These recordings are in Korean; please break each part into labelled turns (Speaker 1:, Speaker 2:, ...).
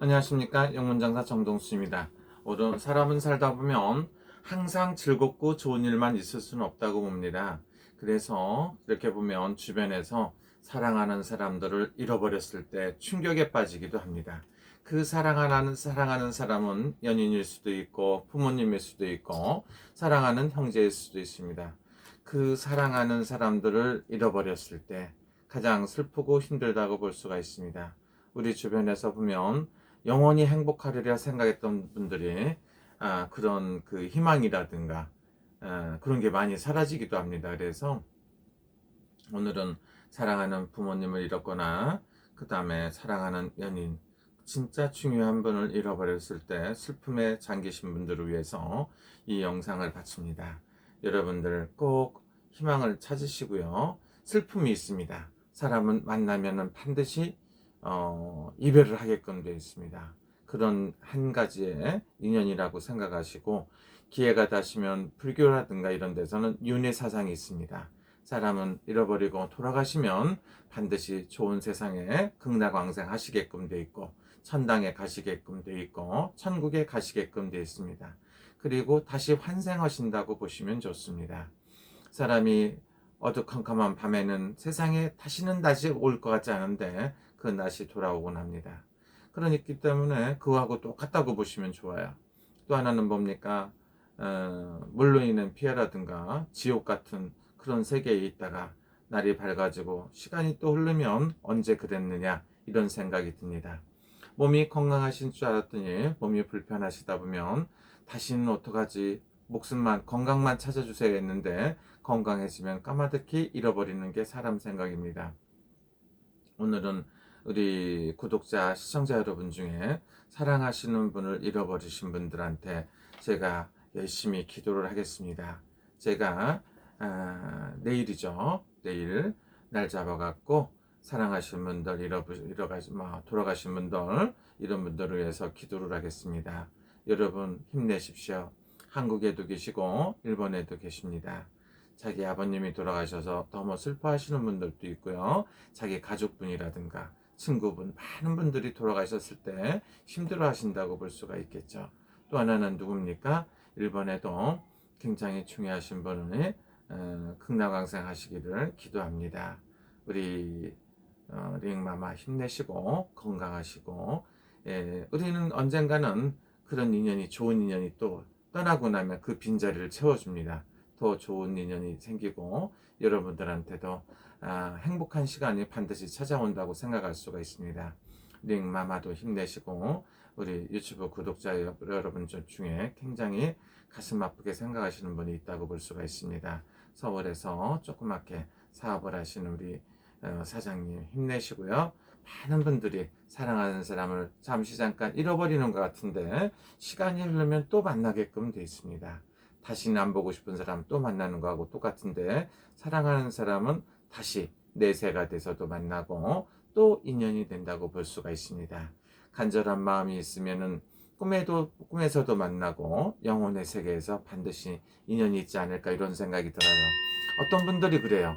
Speaker 1: 안녕하십니까 영문장사 정동수입니다. 오늘 사람은 살다 보면 항상 즐겁고 좋은 일만 있을 수는 없다고 봅니다. 그래서 이렇게 보면 주변에서 사랑하는 사람들을 잃어버렸을 때 충격에 빠지기도 합니다. 그 사랑하는 사랑하는 사람은 연인일 수도 있고 부모님일 수도 있고 사랑하는 형제일 수도 있습니다. 그 사랑하는 사람들을 잃어버렸을 때 가장 슬프고 힘들다고 볼 수가 있습니다. 우리 주변에서 보면 영원히 행복하리라 생각했던 분들이 아, 그런 그 희망이라든가 아, 그런 게 많이 사라지기도 합니다. 그래서 오늘은 사랑하는 부모님을 잃었거나 그 다음에 사랑하는 연인 진짜 중요한 분을 잃어버렸을 때 슬픔에 잠기신 분들을 위해서 이 영상을 바칩니다. 여러분들 꼭 희망을 찾으시고요. 슬픔이 있습니다. 사람은 만나면은 반드시 어, 이별을 하게끔 되어 있습니다. 그런 한 가지의 인연이라고 생각하시고 기회가 되시면 불교라든가 이런 데서는 윤회 사상이 있습니다. 사람은 잃어버리고 돌아가시면 반드시 좋은 세상에 극락왕생 하시게끔 되어 있고 천당에 가시게끔 되어 있고 천국에 가시게끔 되어 있습니다. 그리고 다시 환생하신다고 보시면 좋습니다. 사람이 어두컴컴한 밤에는 세상에 다시는 다시 올 것 같지 않은데 그 낮이 돌아오곤 합니다. 그러기 때문에 그거하고 똑같다고 보시면 좋아요. 또 하나는 뭡니까? 어, 물로 인한 피해라든가 지옥 같은 그런 세계에 있다가 날이 밝아지고 시간이 또 흐르면 언제 그랬느냐 이런 생각이 듭니다. 몸이 건강하신 줄 알았더니 몸이 불편하시다 보면 다시는 어떡하지 목숨만 건강만 찾아주세요 했는데 건강해지면 까마득히 잃어버리는 게 사람 생각입니다. 오늘은 우리 구독자, 시청자 여러분 중에 사랑하시는 분을 잃어버리신 분들한테 제가 열심히 기도를 하겠습니다. 제가 아, 내일이죠. 내일 날 잡아갖고 사랑하신 분들 잃어가시 뭐, 돌아가신 분들 이런 분들을 위해서 기도를 하겠습니다. 여러분 힘내십시오. 한국에도 계시고 일본에도 계십니다. 자기 아버님이 돌아가셔서 너무 슬퍼하시는 분들도 있고요. 자기 가족분이라든가 친구분, 많은 분들이 돌아가셨을 때 힘들어 하신다고 볼 수가 있겠죠. 또 하나는 누굽니까? 일본에도 굉장히 중요하신 분이 어, 극락왕생 하시기를 기도합니다. 우리 어, 링마마 힘내시고 건강하시고 예, 우리는 언젠가는 그런 인연이 좋은 인연이 또 떠나고 나면 그 빈자리를 채워줍니다. 더 좋은 인연이 생기고 여러분들한테도 아, 행복한 시간이 반드시 찾아온다고 생각할 수가 있습니다. 링마마도 힘내시고 우리 유튜브 구독자 여러분 중에 굉장히 가슴 아프게 생각하시는 분이 있다고 볼 수가 있습니다. 서울에서 조그맣게 사업을 하시는 우리 어, 사장님 힘내시고요. 많은 분들이 사랑하는 사람을 잠시 잠깐 잃어버리는 것 같은데 시간이 흐르면 또 만나게끔 되어 있습니다. 다시는 안 보고 싶은 사람 또 만나는 거하고 똑같은데 사랑하는 사람은 다시 내세가 돼서도 만나고 또 인연이 된다고 볼 수가 있습니다. 간절한 마음이 있으면은 꿈에도 꿈에서도 만나고 영혼의 세계에서 반드시 인연이 있지 않을까 이런 생각이 들어요. 어떤 분들이 그래요.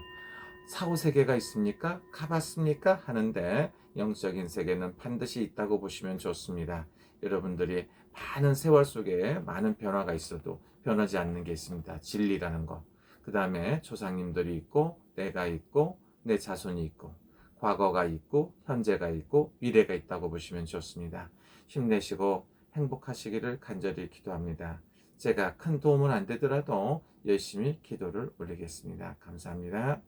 Speaker 1: 사후 세계가 있습니까? 가봤습니까? 하는데 영적인 세계는 반드시 있다고 보시면 좋습니다. 여러분들이 많은 세월 속에 많은 변화가 있어도 변하지 않는 게 있습니다. 진리라는 것. 그 다음에 조상님들이 있고, 내가 있고, 내 자손이 있고, 과거가 있고, 현재가 있고, 미래가 있다고 보시면 좋습니다. 힘내시고 행복하시기를 간절히 기도합니다. 제가 큰 도움은 안 되더라도 열심히 기도를 올리겠습니다. 감사합니다.